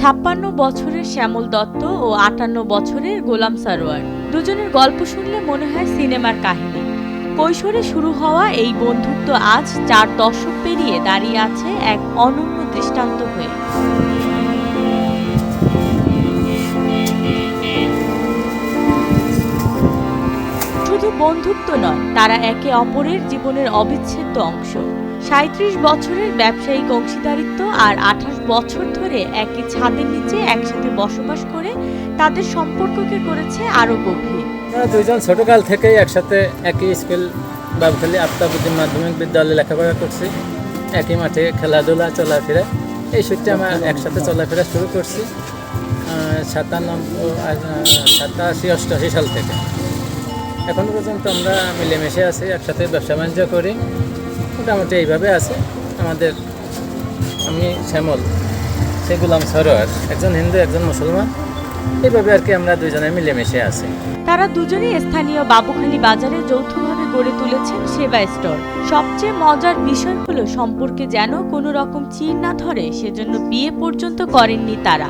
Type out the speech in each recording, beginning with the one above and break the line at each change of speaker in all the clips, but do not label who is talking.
ছাপ্পান্ন বছরের শ্যামল দত্ত ও আটান্ন বছরের গোলাম সারোয়ার। দুজনের গল্প শুনলে মনে হয় সিনেমার কাহিনী। কৈশোরে শুরু হওয়া এই বন্ধুত্ব আজ চার দশক পেরিয়ে দাঁড়িয়ে আছে এক অনন্য দৃষ্টান্ত হয়ে। শুধু বন্ধুত্ব নয়, তারা একে অপরের জীবনের অবিচ্ছেদ্য অংশ। সাঁত্রিশ বছরের ব্যবসায়িক অংশীদারিত্ব আর আঠাশ বছর ধরে একই ছাদের নিচে একসাথে বসবাস করে তাদের সম্পর্ককে করেছে আরও গভীর।
দুইজন ছোটকাল থেকেই একসাথে একই স্কুল বাবুখালী আফতাবুদ্দিন মাধ্যমিক বিদ্যালয়ে লেখাপড়া করছি। একই মাঠে খেলাধুলা, চলাফেরা। এই সূত্রে আমরা একসাথে চলাফেরা শুরু করছি সাতানব্বই সাতাশি, অষ্টআশি সাল থেকে। এখনও পর্যন্ত আমরা মিলেমিশে আছি, একসাথে ব্যবসা বাণিজ্য করি। মোটামুটি এইভাবে আছে। আমাদের আমি শ্যামল সে গুলাম সরোয়ার একজন হিন্দু একজন মুসলমান। এইভাবে আর কি আমরা দুজনে মিলেমিশে আছি।
তারা দুজনেই স্থানীয় বাবুখালী বাজারে যৌথভাবে গড়ে তুলেছেন সেবা স্টোর। সবচেয়ে মজার বিষয় হলো সম্পর্কে যেন কোনো রকম চির না ধরে সেজন্য বিয়ে পর্যন্ত করেননি তারা।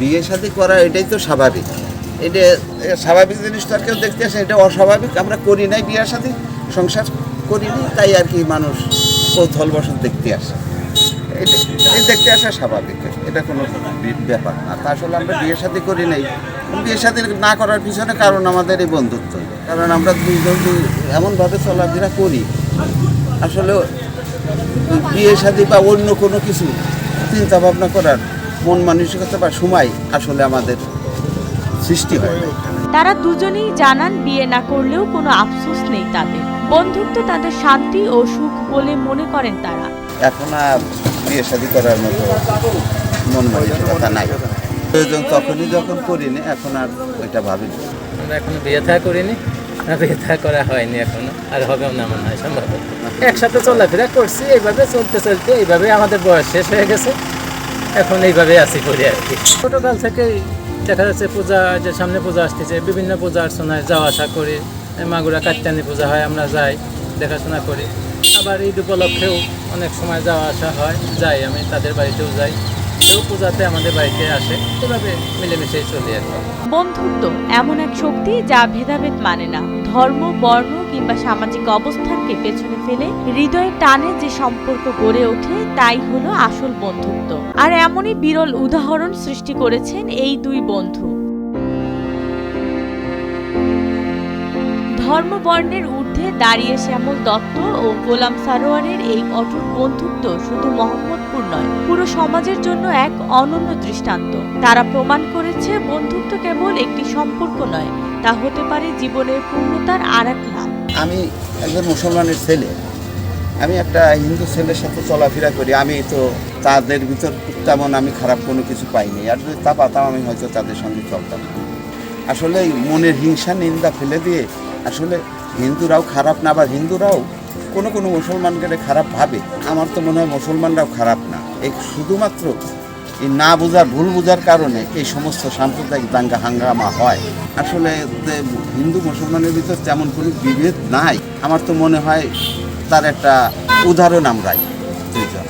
বিয়ে শাদী করা এটাই তো স্বাভাবিক। এটা স্বাভাবিক জিনিস তো আর কেউ দেখতে আসে এটা অস্বাভাবিক। আমরা করি নাই বিয়ে শাদী সংসার করিনি, তাই আর কি মানুষ কৌতূহল বসত দেখতে আসে। এটা দেখতে আসা স্বাভাবিক, এটা কোনো ব্যাপার না। তা আসলে আমরা বিয়ে শাদী করি নাই। বিয়ে শাদী না করার পিছনে কারণ আমাদের এই বন্ধুত্ব। কারণ আমরা দুই- এমনভাবে চলাফেরা করি, আসলে বিয়ে শাদী বা অন্য কোনো কিছু চিন্তা ভাবনা করার মন মানসিকতা বা সময় আসলে আমাদের সৃষ্টি হয়। না।
তারা দুজনেই জানান বিয়ে না করলেও কোনো আফসোস নেই তাদের। বন্ধুত্ব তাদের শান্তি ও সুখ বলে মনে করেন তারা।
এখন আর বিয়ে শাদী করার মতো মন মানসিকতা নাই। প্রয়োজন তখনই যখন করিনি এখন আর ওইটা ভাবি না।
আমরা এখনও বিয়ে থা করিনি আর বিয়ে থা করা হয়নি এখনও আর হবেও না মনে হয় সম্ভবত একসাথে চলাফেরা করছি এইভাবে চলতে চলতে এইভাবে আমাদের বয়স শেষ হয়ে গেছে। এখন এইভাবে আছি করি আর কি। ছোটোকাল থেকেই দেখা যাচ্ছে পূজা, যে সামনে পূজা আসতেছে, বিভিন্ন পূজা অর্চনায় যাওয়া আসা করি। মাগুরা কাত্যানি পূজা হয়, আমরা যাই, দেখাশোনা করি। আবার ঈদ উপলক্ষেও অনেক সময় যাওয়া আসা হয়, যাই আমি, তাদের বাড়িতেও যাই। কেউ পূজাতে আমাদের বাড়িতে আসে। এভাবে মিলেমিশেই চলি আর
বন্ধুত্ব এমন এক শক্তি যা ভেদাভেদ মানে না। ধর্ম, বর্ণ কিংবা সামাজিক অবস্থানকে পেছনে ফেলে হৃদয়ের টানে যে সম্পর্ক গড়ে ওঠে, তাই হলো আসল বন্ধুত্ব। আর এমনই বিরল উদাহরণ সৃষ্টি করেছেন এই দুই বন্ধু। ধর্ম বর্ণের ঊর্ধ্বে দাঁড়িয়ে শ্যামল দত্ত ও গোলাম সারোয়ারের এই অটুট বন্ধুত্ব শুধু মোহাম্মদপুর নয়। পুরো সমাজের জন্য এক অনন্য দৃষ্টান্ত। তারা প্রমাণ করেছে বন্ধুত্ব কেবল একটি সম্পর্ক নয়, তা হতে পারে জীবনের পূর্ণতার আর এক
আমি একজন মুসলমানের ছেলে। আমি একটা হিন্দু ছেলের সাথে চলাফেরা করি। আমি তো তাদের ভিতর তেমন আমি খারাপ কোনো কিছু পাইনি। আর যদি তা পাতাম, আমি হয়তো তাদের সঙ্গে চলতাম। আসলে মনের হিংসা, নিন্দা ফেলে দিয়ে আসলে হিন্দুরাও খারাপ না বা হিন্দুরাও কোনো কোনো মুসলমানকে খারাপ ভাবে, আমার তো মনে হয় মুসলমানরাও খারাপ না। এই শুধুমাত্র এই না বোঝার, ভুল বোঝার কারণে এই সমস্ত সাম্প্রদায়িক দাঙ্গা হাঙ্গামা হয়। আসলে হিন্দু মুসলমানের ভিতর তেমন কোনো বিভেদ নাই। আমার তো মনে হয় তার একটা উদাহরণ আমরাই। দুইজন